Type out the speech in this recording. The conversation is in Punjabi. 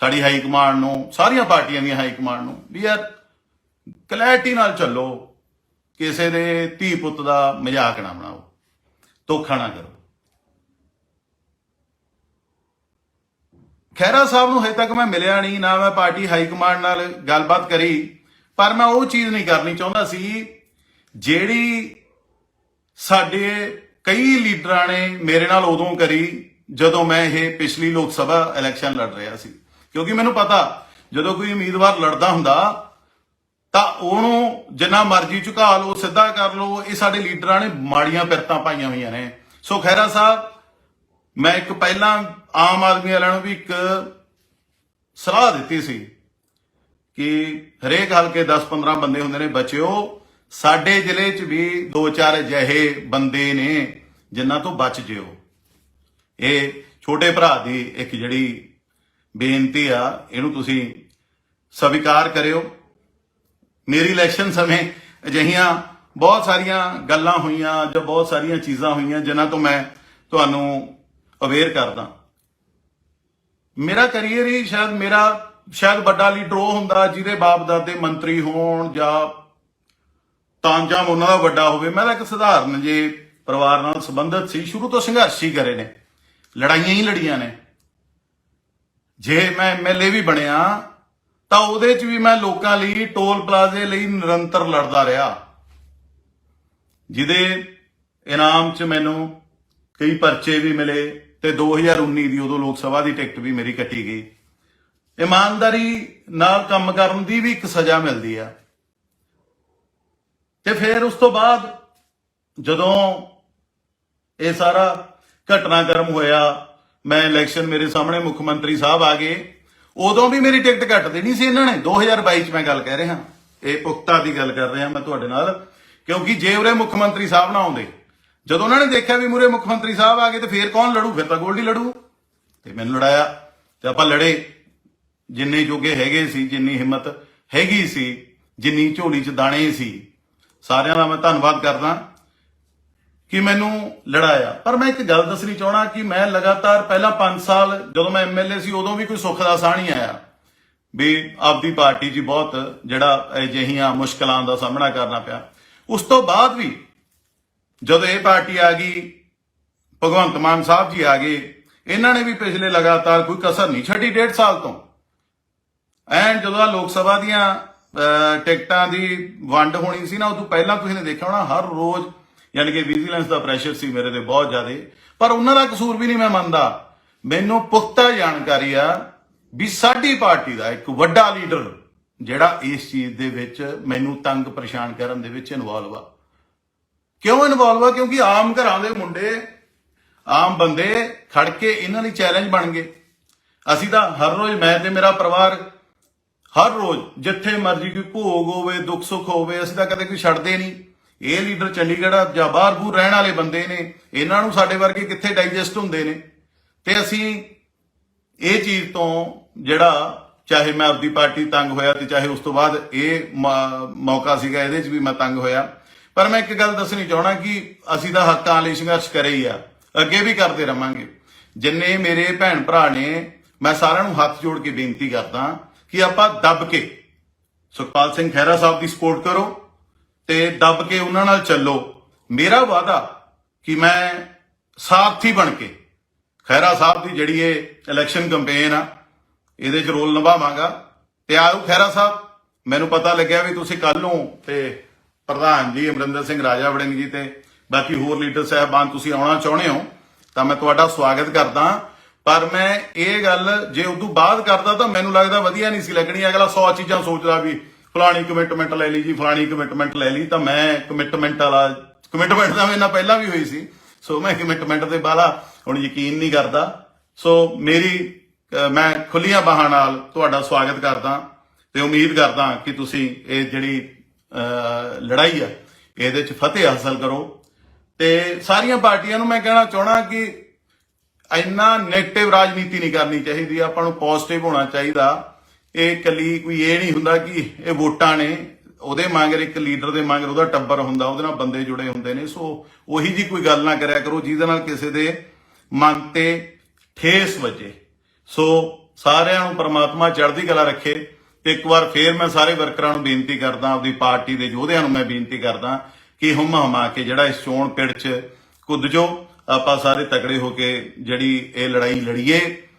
ਸਾਡੀ ਹਾਈ ਕਮਾਂਡ ਨੂੰ, ਸਾਰੀਆਂ ਪਾਰਟੀਆਂ ਦੀਆਂ ਹਾਈ ਕਮਾਂਡ ਨੂੰ, ਵੀ ਯਾਰ ਕਲੈਰਿਟੀ ਨਾਲ ਚੱਲੋ, ਕਿਸੇ ਦੇ ਧੀ ਪੁੱਤ ਦਾ ਮਜ਼ਾਕ ਨਾ ਬਣਾਓ, ਧੋਖਾ ਨਾ ਕਰੋ। ਖੈਰਾ ਸਾਹਿਬ ਨੂੰ ਹਜੇ ਤੱਕ ਮੈਂ ਮਿਲਿਆ ਨਹੀਂ, ਨਾ ਮੈਂ ਪਾਰਟੀ ਹਾਈ ਕਮਾਂਡ ਨਾਲ ਗੱਲਬਾਤ ਕਰੀ, ਪਰ ਮੈਂ ਉਹ ਚੀਜ਼ ਨਹੀਂ ਕਰਨੀ ਚਾਹੁੰਦਾ ਸੀ, ਜਿਹੜੀ ਸਾਡੇ ਕਈ ਲੀਡਰਾਂ ਨੇ ਮੇਰੇ ਨਾਲ ਉਦੋਂ ਕਰੀ, ਜਦੋਂ ਮੈਂ ਇਹ ਪਿਛਲੀ ਲੋਕ ਸਭਾ ਇਲੈਕਸ਼ਨ ਲੜ ਰਿਹਾ ਸੀ। ਕਿਉਂਕਿ ਮੈਨੂੰ ਪਤਾ, ਜਦੋਂ ਕੋਈ ਉਮੀਦਵਾਰ ਲੜਦਾ ਹੁੰਦਾ, ਤਾਂ ਉਹਨੂੰ ਜਿੰਨਾ ਮਰਜ਼ੀ ਝੁਕਾ ਲਓ ਸਿੱਧਾ ਕਰ ਲਓ, ਇਹ ਸਾਡੇ ਲੀਡਰਾਂ ਨੇ ਮਾੜੀਆਂ ਪਿਰਤਾਂ ਪਾਈਆਂ ਹੋਈਆਂ ਨੇ। ਸੋ ਖੈਰਾ ਸਾਹਿਬ, ਮੈਂ ਇੱਕ ਪਹਿਲਾਂ ਆਮ ਆਦਮੀ ਵਾਲਿਆਂ ਨੂੰ ਵੀ ਇੱਕ ਸਲਾਹ ਦਿੱਤੀ ਸੀ ਕਿ ਹਰੇਕ ਹਲਕੇ 10-15 ਬੰਦੇ ਹੁੰਦੇ ਨੇ, ਬਚਿਓ। ਸਾਡੇ ਜ਼ਿਲ੍ਹੇ 'ਚ ਵੀ ਦੋ ਚਾਰ ਅਜਿਹੇ ਬੰਦੇ ਨੇ ਜਿਨ੍ਹਾਂ ਤੋਂ ਬਚ ਜਿਓ। ਇਹ ਛੋਟੇ ਭਰਾ ਦੀ ਇੱਕ ਜਿਹੜੀ ਬੇਨਤੀ ਆ, ਇਹਨੂੰ ਤੁਸੀਂ ਸਵੀਕਾਰ ਕਰਿਓ। ਮੇਰੀ ਇਲੈਕਸ਼ਨ ਸਮੇਂ ਅਜਿਹੀਆਂ ਬਹੁਤ ਸਾਰੀਆਂ ਗੱਲਾਂ ਹੋਈਆਂ ਜਾਂ ਬਹੁਤ ਸਾਰੀਆਂ ਚੀਜ਼ਾਂ ਹੋਈਆਂ ਜਿਨ੍ਹਾਂ ਤੋਂ ਮੈਂ ਤੁਹਾਨੂੰ ਅਵੇਅਰ ਕਰਦਾ। ਮੇਰਾ ਕੈਰੀਅਰ ਹੀ ਸ਼ਾਇਦ ਮੇਰਾ ਸ਼ਾਇਦ ਵੱਡਾ ਲੀਡਰ ਉਹ ਹੁੰਦਾ ਜਿਹਦੇ ਬਾਪ ਦਾਦੇ ਮੰਤਰੀ ਹੋਣ ਜਾਂ ਤਾਂਜਾਮ ਉਹਨਾਂ ਦਾ ਵੱਡਾ ਹੋਵੇ। ਮੈਂ ਤਾਂ ਇੱਕ ਸਧਾਰਨ ਜੇ ਪਰਿਵਾਰ ਨਾਲ ਸੰਬੰਧਿਤ ਸੀ। ਸ਼ੁਰੂ ਤੋਂ ਸੰਘਰਸ਼ ਹੀ ਕਰੇ ਨੇ। ਲੜਾਈਆਂ ਹੀ ਲੜੀਆਂ ਨੇ। ਜੇ ਮੈਂ ਐਮਐਲਏ ਵੀ ਬਣਿਆ, ਤਾਂ ਉਹਦੇ 'ਚ ਵੀ ਮੈਂ ਲੋਕਾਂ ਲਈ ਟੋਲ ਪਲਾਜ਼ੇ ਲਈ ਨਿਰੰਤਰ ਲੜਦਾ ਰਿਹਾ। ਜਿਹਦੇ ਇਨਾਮ 'ਚ ਮੈਨੂੰ ਕਈ ਪਰਚੇ ਵੀ ਮਿਲੇ ਤੇ 2019 ਦੀ ਉਦੋਂ ਲੋਕ ਸਭਾ ਦੀ ਟਿਕਟ ਵੀ ਮੇਰੀ ਕੱਟੀ ਗਈ। ਇਮਾਨਦਾਰੀ ਨਾਲ ਕੰਮ ਕਰਨ ਦੀ ਵੀ ਇੱਕ ਸਜ਼ਾ ਮਿਲਦੀ ਆ। ਤੇ ਫਿਰ ਉਸ ਤੋਂ ਬਾਅਦ ਜਦੋਂ ਇਹ ਸਾਰਾ ਘਟਨਾਕ੍ਰਮ ਹੋਇਆ ਮੈਂ ਇਲੈਕਸ਼ਨ ਮੇਰੇ ਸਾਹਮਣੇ ਮੁੱਖ ਮੰਤਰੀ ਸਾਹਿਬ ਆ ਗਏ, ਉਦੋਂ ਵੀ ਮੇਰੀ ਟਿਕਟ ਕੱਟ ਦੇਣੀ ਸੀ ਇਹਨਾਂ ਨੇ। 2022 ਚ ਮੈਂ ਗੱਲ ਕਹਿ ਰਿਹਾ। ਇਹ ਪੁਖਤਾ ਦੀ ਗੱਲ ਕਰ ਰਿਹਾ ਮੈਂ ਤੁਹਾਡੇ ਨਾਲ, ਕਿਉਂਕਿ ਜੇ ਉਰੇ ਮੁੱਖ ਮੰਤਰੀ ਸਾਹਿਬ ਨਾ ਆਉਂਦੇ, ਜਦੋਂ ਉਹਨਾਂ ਨੇ ਦੇਖਿਆ ਵੀ ਮੂਰੇ ਮੁੱਖ ਮੰਤਰੀ ਸਾਹਿਬ ਆ ਗਏ ਤੇ ਫੇਰ ਕੌਣ ਲੜੂ? ਫਿਰ ਤਾਂ ਗੋਲਡੀ ਲੜੂ। ਤੇ ਮੈਨੂੰ ਲੜਾਇਆ। ਤੇ ਆਪਾਂ ਲੜੇ। ਜਿੰਨੇ ਜੋਗੇ ਹੈਗੇ ਸੀ, ਜਿੰਨੀ ਹਿੰਮਤ ਹੈਗੀ ਸੀ, ਜਿੰਨੀ ਝੋਲੀ 'ਚ ਦਾਣੇ ਸੀ, ਸਾਰਿਆਂ ਦਾ ਮੈਂ ਧੰਨਵਾਦ ਕਰਦਾ। ਕਿ ਮੈਨੂੰ ਲੜਾਇਆ। ਪਰ ਮੈਂ ਇੱਕ ਗੱਲ ਦੱਸਣੀ ਚਾਹਣਾ ਕਿ ਮੈਂ ਲਗਾਤਾਰ ਪਹਿਲਾਂ 5 ਸਾਲ ਜਦੋਂ ਮੈਂ ਐਮਐਲਏ ਸੀ, ਉਦੋਂ ਵੀ ਕੋਈ ਸੁੱਖ ਦਾ ਸਾਹ ਨਹੀਂ ਆਇਆ। ਵੀ ਆਪਦੀ ਪਾਰਟੀ ਜੀ ਬਹੁਤ ਜਿਹੜਾ ਅਜਿਹੀਆਂ ਮੁਸ਼ਕਲਾਂ ਦਾ ਸਾਹਮਣਾ ਕਰਨਾ ਪਿਆ। ਉਸ ਤੋਂ ਬਾਅਦ ਵੀ ਜਦੋਂ ਇਹ ਪਾਰਟੀ ਆ ਗਈ, ਭਗਵੰਤ ਮਾਨ ਸਾਹਿਬ ਜੀ ਆ ਗਏ, ਇਹਨਾਂ ਨੇ ਵੀ ਪਿਛਲੇ ਲਗਾਤਾਰ ਕੋਈ ਕਸਰ ਨਹੀਂ ਛੱਡੀ ਡੇਢ ਸਾਲ ਤੋਂ। ਐਨ ਜਦੋਂ ਆ ਲੋਕ ਸਭਾ ਦੀਆਂ ਟਿਕਟਾਂ ਦੀ ਵੰਡ ਹੋਣੀ ਸੀ ਨਾ, ਉਦੋਂ ਪਹਿਲਾਂ ਤੁਸੀਂ ਨੇ ਦੇਖਿਆ ਹੋਣਾ, ਹਰ ਰੋਜ਼ ਯਾਨੀ ਕਿ ਵਿਜੀਲੈਂਸ ਦਾ ਪ੍ਰੈਸ਼ਰ ਸੀ ਮੇਰੇ ਤੇ ਬਹੁਤ ਜ਼ਿਆਦਾ। ਪਰ ਉਹਨਾਂ ਦਾ ਕਸੂਰ ਵੀ ਨਹੀਂ ਮੈਂ ਮੰਨਦਾ। ਮੈਨੂੰ ਪੁਖਤਾ ਜਾਣਕਾਰੀ ਆ ਵੀ ਸਾਡੀ ਪਾਰਟੀ ਦਾ ਇੱਕ ਵੱਡਾ ਲੀਡਰ ਜਿਹੜਾ ਇਸ ਚੀਜ਼ ਦੇ ਵਿੱਚ ਮੈਨੂੰ ਤੰਗ ਪਰੇਸ਼ਾਨ ਕਰਨ ਦੇ ਵਿੱਚ ਇਨਵੋਲਵ ਆ। ਕਿਉਂ ਇਨਵੋਲਵ ਆ? ਕਿਉਂਕਿ ਆਮ ਘਰਾਂ ਦੇ ਮੁੰਡੇ, ਆਮ ਬੰਦੇ ਖੜ ਕੇ ਇਹਨਾਂ ਲਈ ਚੈਲੰਜ ਬਣ ਗਏ। ਅਸੀਂ ਤਾਂ ਹਰ ਰੋਜ਼ ਮੈਂ ਤੇ ਮੇਰਾ ਪਰਿਵਾਰ ਹਰ ਰੋਜ਼ ਜਿੱਥੇ ਮਰਜ਼ੀ ਕੋਈ ਭੋਗ ਹੋਵੇ, ਦੁੱਖ ਸੁੱਖ ਹੋਵੇ, ਅਸੀਂ ਤਾਂ ਕਦੇ ਕੋਈ ਛੱਡਦੇ ਨਹੀਂ। ਇਹ ਲੀਡਰ ਚੰਡੀਗੜ੍ਹ ਜਾਂ ਬਾਹਰ ਬੂਰ ਰਹਿਣ ਵਾਲੇ ਬੰਦੇ ਨੇ, ਇਹਨਾਂ ਨੂੰ ਸਾਡੇ ਵਰਗੇ ਕਿੱਥੇ ਡਾਈਜੈਸਟ ਹੁੰਦੇ ਨੇ? ਤੇ ਅਸੀਂ ਇਹ ਚੀਜ਼ ਤੋਂ ਜਿਹੜਾ ਚਾਹੇ ਮੈਂ ਆਪਦੀ ਪਾਰਟੀ ਤੰਗ ਹੋਇਆ ਤੇ ਚਾਹੇ ਉਸ ਤੋਂ ਬਾਅਦ ਇਹ ਮੌਕਾ ਸੀਗਾ ਇਹਦੇ 'ਚ ਵੀ ਮੈਂ ਤੰਗ ਹੋਇਆ। ਪਰ ਮੈਂ ਇੱਕ ਗੱਲ ਦੱਸਣੀ ਚਾਹਣਾ ਕਿ ਅਸੀਂ ਤਾਂ ਹੱਕਾਂ ਲਈ ਸੰਘਰਸ਼ ਕਰੇ ਹੀ ਆ। ਅੱਗੇ ਵੀ ਕਰਦੇ ਰਵਾਂਗੇ। ਜਿੰਨੇ ਮੇਰੇ ਭੈਣ ਭਰਾ ਨੇ, ਮੈਂ ਸਾਰਿਆਂ ਨੂੰ ਹੱਥ ਜੋੜ ਕੇ ਬੇਨਤੀ ਕਰਦਾ ਕਿ ਆਪਾਂ ਦੱਬ ਕੇ ਸੁਖਪਾਲ ਸਿੰਘ ਖਹਿਰਾ ਸਾਹਿਬ ਦੀ ਸਪੋਰਟ ਕਰੋ। ਤੇ ਦੱਬ ਕੇ ਉਹਨਾਂ ਨਾਲ ਚੱਲੋ। ਮੇਰਾ ਵਾਅਦਾ ਕਿ ਮੈਂ ਸਾਥੀ ਬਣ ਕੇ, ਖਹਿਰਾ ਸਾਹਿਬ ਦੀ ਜਿਹੜੀ ਇਹ ਇਲੈਕਸ਼ਨ ਕੈਂਪੇਨ ਆ, ਇਹਦੇ 'ਚ ਰੋਲ ਨਿਭਾਵਾਂਗਾ। ਤੇ ਆਓ ਖਹਿਰਾ ਸਾਹਿਬ, ਮੈਨੂੰ ਪਤਾ ਲੱਗਿਆ ਵੀ ਤੁਸੀਂ ਕੱਲ ਨੂੰ ਤੇ ਪ੍ਰਧਾਨ ਜੀ ਅਮਰਿੰਦਰ ਸਿੰਘ ਰਾਜਾ ਵੜਿੰਗ ਜੀ ਤੇ ਬਾਕੀ ਹੋਰ ਲੀਡਰ ਸਾਹਿਬਾਨ ਤੁਸੀਂ ਆਉਣਾ ਚਾਹੁੰਦੇ ਹੋ, ਤਾਂ ਮੈਂ ਤੁਹਾਡਾ ਸਵਾਗਤ ਕਰਦਾ ਪਰ ਮੈਂ ਇਹ ਗੱਲ ਜੇ ਉਦੋਂ ਬਾਅਦ ਕਰਦਾ ਤਾਂ ਮੈਨੂੰ ਲੱਗਦਾ ਵਧੀਆ ਨਹੀਂ ਸੀ ਲੱਗਣੀ। ਅਗਲਾ 100 ਚੀਜ਼ਾਂ ਸੋਚਦਾ ਵੀ ਫਲਾਣੀ ਕਮਿਟਮੈਂਟ ਲੈ ਲਈ ਜੀ, ਫਲਾਣੀ ਕਮਿਟਮੈਂਟ ਲੈ ਲਈ, ਤਾਂ ਮੈਂ ਕਮਿਟਮੈਂਟ ਵਾਲਾ ਕਮਿਟਮੈਂਟ ਤਾਂ ਮੇਰੇ ਨਾਲ ਪਹਿਲਾਂ ਵੀ ਹੋਈ ਸੀ। ਸੋ ਮੈਂ ਕਮਿਟਮੈਂਟ ਤੇ ਬਾਲਾ ਹੁਣ ਯਕੀਨ ਨਹੀਂ ਕਰਦਾ। ਸੋ ਮੇਰੀ ਮੈਂ ਖੁੱਲੀਆਂ ਬਾਹਾਂ ਨਾਲ ਤੁਹਾਡਾ ਸਵਾਗਤ ਕਰਦਾ ਤੇ ਉਮੀਦ ਕਰਦਾ ਕਿ ਤੁਸੀਂ ਇਹ ਜਿਹੜੀ ਲੜਾਈ ਆ, ਇਹਦੇ ਚ ਫਤਿਹ ਹਾਸਲ ਕਰੋ। ਤੇ ਸਾਰੀਆਂ ਪਾਰਟੀਆਂ ਨੂੰ ਮੈਂ ਕਹਿਣਾ ਚਾਹਣਾ ਕਿ ਇੰਨਾ 네ਗੇਟਿਵ ਰਾਜਨੀਤੀ ਨਹੀਂ ਕਰਨੀ ਚਾਹੀਦੀ। ਆਪਾਂ ਨੂੰ ਪੋਜ਼ਿਟਿਵ ਹੋਣਾ ਚਾਹੀਦਾ। ਇਹ ਇਕੱਲੀ ਕੋਈ ਇਹ ਨਹੀਂ ਹੁੰਦਾ ਕਿ ਇਹ ਵੋਟਾਂ ਨੇ, ਉਹਦੇ ਮੰਗਰ ਇੱਕ ਲੀਡਰ ਦੇ ਮੰਗਰ ਉਹਦਾ ਟੱਬਰ ਹੁੰਦਾ, ਉਹਦੇ ਨਾਲ ਬੰਦੇ ਜੁੜੇ ਹੁੰਦੇ ਨੇ। ਸੋ ਉਹੀ ਜੀ ਕੋਈ ਗੱਲ ਨਾ ਕਰਿਆ ਕਰੋ, ਜਿਹਦੇ ਨਾਲ ਕਿਸੇ ਦੇ ਮਨ ਤੇ ਠੇਸ ਵੱਜੇ। ਸੋ ਸਾਰਿਆਂ ਨੂੰ ਪ੍ਰਮਾਤਮਾ ਚੜ੍ਹਦੀ ਕਲਾ ਰੱਖੇ। ਤੇ ਇੱਕ ਵਾਰ ਫੇਰ ਮੈਂ ਸਾਰੇ ਵਰਕਰਾਂ ਨੂੰ ਬੇਨਤੀ ਕਰਦਾ, ਆਪਦੀ ਪਾਰਟੀ ਦੇ ਯੋਧਿਆਂ ਨੂੰ ਮੈਂ ਬੇਨਤੀ ਕਰਦਾ ਕਿ ਹੁਮ ਹਮਾ ਕੇ ਜਿਹੜਾ ਇਸ ਚੋਣ ਪਿੜ 'ਚ ਕੁੱਦ ਜੋ, ਆਪਾਂ ਸਾਰੇ ਤਕੜੇ ਹੋ ਕੇ ਜਿਹੜੀ ਇਹ ਲੜਾਈ ਲੜੀਏ।